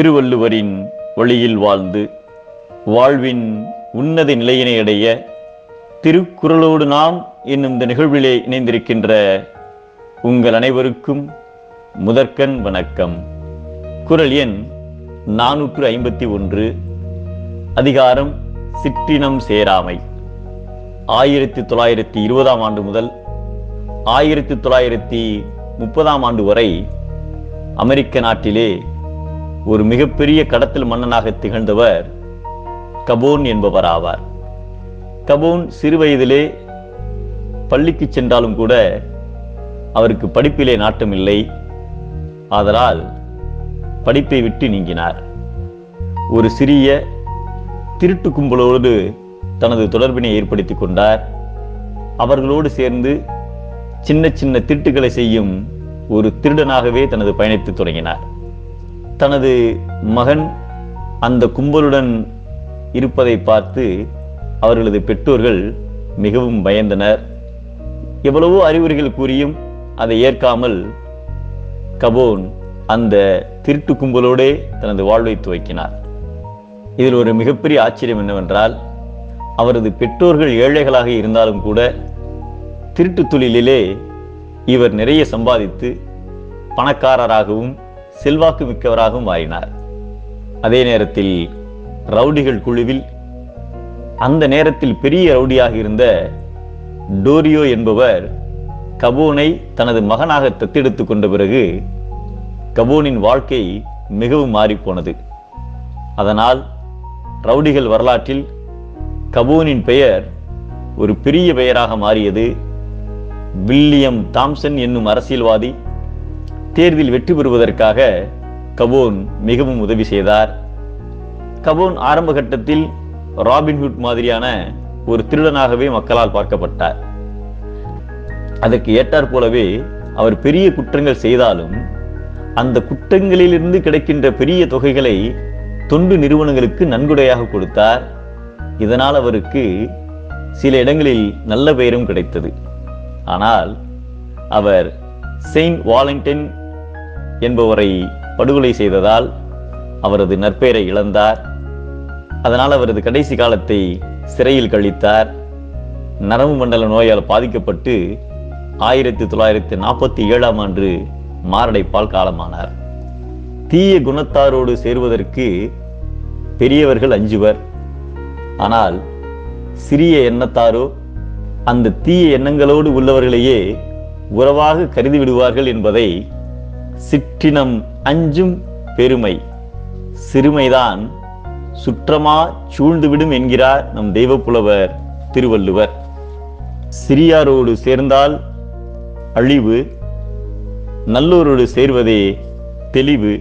திருவள்ளுவரின் வழியில் வாழ்ந்து வாழ்வின் உன்னத நிலையினை அடைய திருக்குறளோடு நாம் என்னும் இந்த நிகழ்விலே இணைந்திருக்கின்ற உங்கள் அனைவருக்கும் முதற்கண் வணக்கம். குறள் எண் நானூற்று ஐம்பத்தி ஒன்று அதிகாரம் சிற்றினம் சேராமை. ஆயிரத்தி தொள்ளாயிரத்தி இருபதாம் ஆண்டு முதல் ஆயிரத்தி தொள்ளாயிரத்தி முப்பதாம் ஆண்டு வரை அமெரிக்க நாட்டிலே ஒரு மிகப்பெரிய கடத்தல் மன்னனாக திகழ்ந்தவர் கபோன் என்பவர் ஆவார் கபோன் சிறுவயதிலே பள்ளிக்கு சென்றாலும் கூட அவருக்கு படிப்பிலே நாட்டமில்லை. ஆதலால் படிப்பை விட்டு நீங்கினார். ஒரு சிறிய திருட்டு கும்பலோடு தனது தொடர்பினை ஏற்படுத்தி கொண்டார். அவர்களோடு சேர்ந்து சின்ன சின்ன திருட்டுகளை செய்யும் ஒரு திருடனாகவே தனது பயணத்தை தொடங்கினார். தனது மகன் அந்த கும்பலுடன் இருப்பதை பார்த்து அவர்களது பெற்றோர்கள் மிகவும் பயந்தனர். எவ்வளவோ அறிவுரைகள் கூறியும் அதை ஏற்காமல் கபோன் அந்த திருட்டு கும்பலோடே தனது வாழ்வை துவக்கினார். இதில் ஒரு மிகப்பெரிய ஆச்சரியம் என்னவென்றால் அவரது பெற்றோர்கள் ஏழைகளாக இருந்தாலும் கூட திருட்டு தொழிலிலே இவர் நிறைய சம்பாதித்து பணக்காரராகவும் செல்வாக்கு மிக்கவராகவும் மாறினார். அதே நேரத்தில் ரவுடிகள் குழுவில் அந்த நேரத்தில் பெரிய ரவுடியாக இருந்த டோரியோ என்பவர் கபூனை தனது மகனாக தத்தெடுத்து கொண்ட பிறகு கபூனின் வாழ்க்கை மிகவும் மாறிப்போனது. அதனால் ரவுடிகள் வரலாற்றில் கபூனின் பெயர் ஒரு பெரிய பெயராக மாறியது வில்லியம் தாம்சன் என்னும் அரசியல்வாதி தேர்வில் வெற்றி பெறுவதற்காக கபோன் மிகவும் உதவி செய்தார். கபோன் ஆரம்ப கட்டத்தில் ராபின்ஹுட் மாதிரியான ஒரு திருடனாகவே மக்களால் பார்க்கப்பட்டார். அதற்கு ஏற்றாற் போலவே அவர் பெரிய குற்றங்கள் செய்தாலும் அந்த குற்றங்களிலிருந்து கிடைக்கின்ற பெரிய தொகைகளை தொண்டு நிறுவனங்களுக்கு நன்கொடையாக கொடுத்தார். இதனால் அவருக்கு சில இடங்களில் நல்ல பெயரும் கிடைத்தது. ஆனால் அவர் செயின்ட் வாலண்டைன் என்பவரை படுகொலை செய்ததால் அவரது நற்பெயரை இழந்தார். அதனால் அவரது கடைசி காலத்தை சிறையில் கழித்தார். நரம்பு மண்டல நோயால் பாதிக்கப்பட்டு ஆயிரத்தி தொள்ளாயிரத்தி நாற்பத்தி ஏழாம் ஆண்டு மாரடைப்பால் காலமானார். தீய குணத்தாரோடு சேருவதற்கு பெரியவர்கள் அஞ்சுவர். ஆனால் சிறிய எண்ணத்தாரோ அந்த தீய எண்ணங்களோடு உள்ளவர்களையே உறவாக கருதி விடுவார்கள் என்பதை சிற்றினம் அஞ்சும் பெருமை. சிறுமைதான் சுற்றமா சூழ்ந்துவிடும் என்கிறார் நம் தெய்வப்புலவர் திருவள்ளுவர். சிறியாரோடு சேர்ந்தால் அழிவு நல்லோரோடு சேர்வதே தெளிவு.